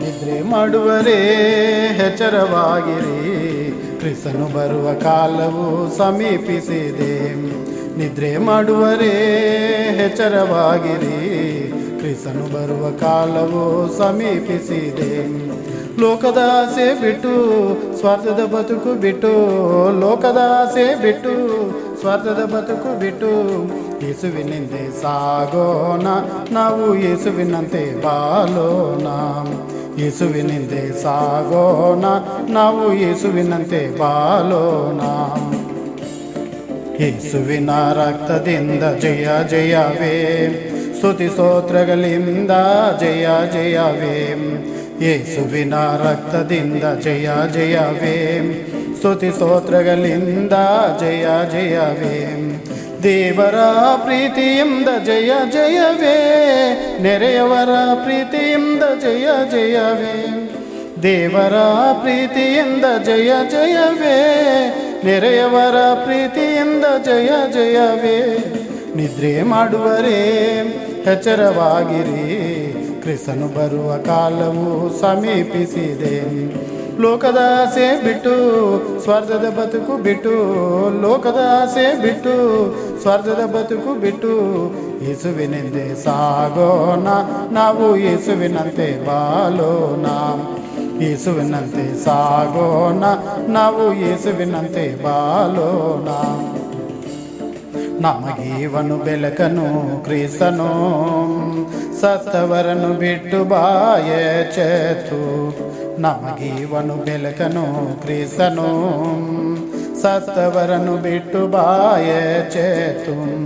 ನಿದ್ರೆ ಮಾಡುವರೇ ಎಚ್ಚರವಾಗಿರಿ. ಕ್ರಿಸ್ತನು ಬರುವ ಕಾಲವು ಸಮೀಪಿಸಿದೆ. ನಿದ್ರೆ ಮಾಡುವರೇ ಎಚ್ಚರವಾಗಿರಿ. ಕ್ರಿಸ್ತನು ಬರುವ ಕಾಲವು ಸಮೀಪಿಸಿದೆ. ಲೋಕದ ಆಸೆ ಬಿಟ್ಟು ಸ್ವಾರ್ಥದ ಬದುಕು ಬಿಟ್ಟು, ಲೋಕದ ಆಸೆ ಬಿಟ್ಟು ಸ್ವಾರ್ಥದ ಬದುಕು ಬಿಟ್ಟು ಯೇಸುವಿನಿಂದೆ ಸಾಗೋಣ. ನಾವು ಯೇಸುವಿನಂತೆ ಬಾಲೋಣ ಯೇಸುವಿನಿಂದೆ ಸಾಗೋಣ, ನಾವು ಯೇಸುವಿನಂತೆ ಬಾಲೋಣ. ಯೇಸುವಿನ ರಕ್ತದಿಂದ ಜಯ ಜಯವೇ, ಸ್ತುತಿ ಸ್ತೋತ್ರಗಳಿಂದ ಜಯ ಜಯವೇ. ಯೇಸುವಿನ ರಕ್ತದಿಂದ ಜಯ ಜಯವೇ, ಸ್ತುತಿ ಸ್ತೋತ್ರಗಳಿಂದ ಜಯ ಜಯವೇ. ದೇವರ ಪ್ರೀತಿಯಿಂದ ಜಯ ಜಯವೇ, ನೆರೆಯವರ ಪ್ರೀತಿಯಿಂದ ಜಯ ಜಯವೇ. ದೇವರ ಪ್ರೀತಿಯಿಂದ ಜಯ ಜಯವೇ, ನೆರೆಯವರ ಪ್ರೀತಿಯಿಂದ ಜಯ ಜಯವೇ. ನಿದ್ರೆ ಮಾಡುವರೇ, ಎಚ್ಚರವಾಗಿರಿ. ಕ್ರಿಸ್ತನು ಬರುವ ಕಾಲವು ಸಮೀಪಿಸಿದೆ. ಲೋಕದ ಆಸೆ ಬಿಟ್ಟು ಸ್ವಾರ್ಥದ ಬದುಕು ಬಿಟ್ಟು ಲೋಕದ ಆಸೆ ಬಿಟ್ಟು ಸ್ವಾರ್ಥದ ಬದುಕು ಬಿಟ್ಟು ಯೇಸುವಿನೆಂದೆ ಸಾಗೋಣ ನಾವು ಯೇಸುವಿನಂತೆ ಬಾಲೋಣ ಯೇಸುವಿನಂತೆ ಸಾಗೋಣ ನಾವು ಯೇಸುವಿನಂತೆ ಬಾಲೋಣ ನಮಗೀವನು ಬೆಳಕನು ಕ್ರಿಸ್ತನು ಸತ್ತವರನ್ನು ಬಿಟ್ಟು ಬಾಯ ಚೇತು ನಮಗೀವನು ಬೆಲಕನು ಕ್ರೀಸನು ಸತ್ತವರನ್ನು ಬಿಟ್ಟು ಬಾಯ ಚೇತು.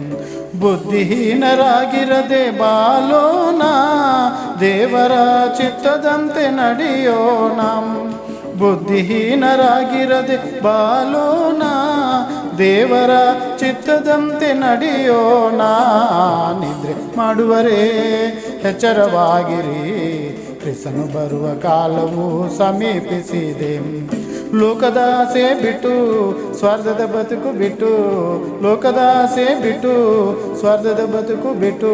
ಬುದ್ಧಿಹೀನರಾಗಿರದೆ ಬಾಲೋಣ ದೇವರ ಚಿತ್ತದಂತೆ ನಡೆಯೋಣ. ಬುದ್ಧಿಹೀನರಾಗಿರದೆ ಬಾಲೋಣ ದೇವರ ಚಿತ್ತದಂತೆ ನಡೆಯೋಣ. ನಿದ್ರೆ ಮಾಡುವರೇ, ಎಚ್ಚರವಾಗಿರಿ. ಕ್ರಿಸ್ತನು ಬರುವ ಕಾಲವು ಸಮೀಪಿಸಿದೆ ಲೋಕದ ಆಸೆ ಬಿಟ್ಟು ಸ್ವಾರ್ಥದ ಬದುಕು ಬಿಟ್ಟು ಲೋಕದ ಆಸೆ ಬಿಟ್ಟು ಸ್ವಾರ್ಥದ ಬದುಕು ಬಿಟ್ಟು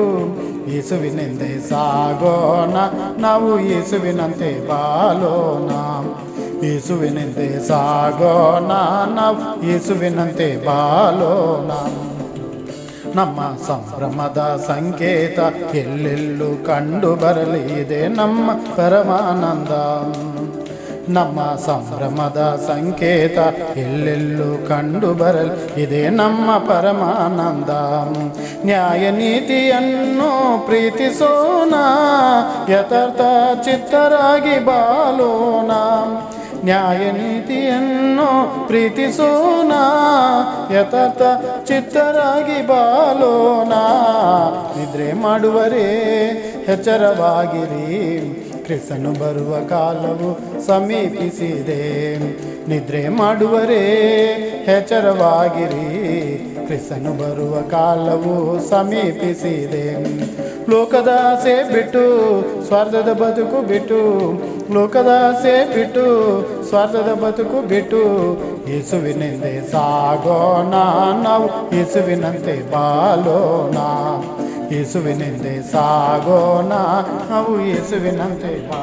ಯೇಸುವಿನೆಂದೆ ಸಾಗೋಣ ನಾವು ಯೇಸುವಿನಂತೆ ಬಾಲೋಣ ಯೇಸುವಿನಂತೆ ಸಾಗೋಣ ನಾವು ಯೇಸುವಿನಂತೆ ಬಾಲೋಣ ನಮ್ಮ ಸಂಭ್ರಮದ ಸಂಕೇತ ಎಲ್ಲೆಲ್ಲೂ ಕಂಡು ಬರಲಿ ಇದೆ ನಮ್ಮ ಪರಮಾನಂದ. ನಮ್ಮ ಸಂಭ್ರಮದ ಸಂಕೇತ ಎಲ್ಲೆಲ್ಲೂ ಕಂಡು ಬರಲಿ ಇದೆ ನಮ್ಮ ಪರಮಾನಂದ. ನ್ಯಾಯ ನೀತಿಯನ್ನು ಪ್ರೀತಿಸೋಣ, ಯಥಾರ್ಥ ಚಿತ್ತರಾಗಿ ಬಾಲೋಣ. ನ್ಯಾಯ ನೀತಿಯನ್ನು ಪ್ರೀತಿಸೋಣ. ಯಥಾರ್ಥ ಚಿತ್ತರಾಗಿ ಬಾಲೋಣ. ನಿದ್ರೆ ಮಾಡುವರೇ, ಎಚ್ಚರವಾಗಿರಿ. ಕ್ರಿಸ್ತನು ಬರುವ ಕಾಲವು ಸಮೀಪಿಸಿದೆ. ನಿದ್ರೆ ಮಾಡುವರೇ, ಎಚ್ಚರವಾಗಿರಿ. ಕ್ರಿಸ್ತನು ಬರುವ ಕಾಲವು ಸಮೀಪಿಸಿದೆ. ಲೋಕದ ಆಸೆ ಬಿಟ್ಟು, ಸ್ವಾರ್ಥದ ಬದುಕು ಬಿಟ್ಟು ಲೋಕದ ಆಸೆ ಬಿಟ್ಟು ಸ್ವಾರ್ಥದ ಬದುಕು ಬಿಟ್ಟು ಯೇಸುವಿನಿಂದೆ ಸಾಗೋಣ ನಾವು ಯೇಸುವಿನಂತೆ ಬಾಲೋಣ ಯೇಸುವಿನಿಂದೆ ಸಾಗೋಣ ನಾವು ಯೇಸುವಿನಂತೆ ಬಾ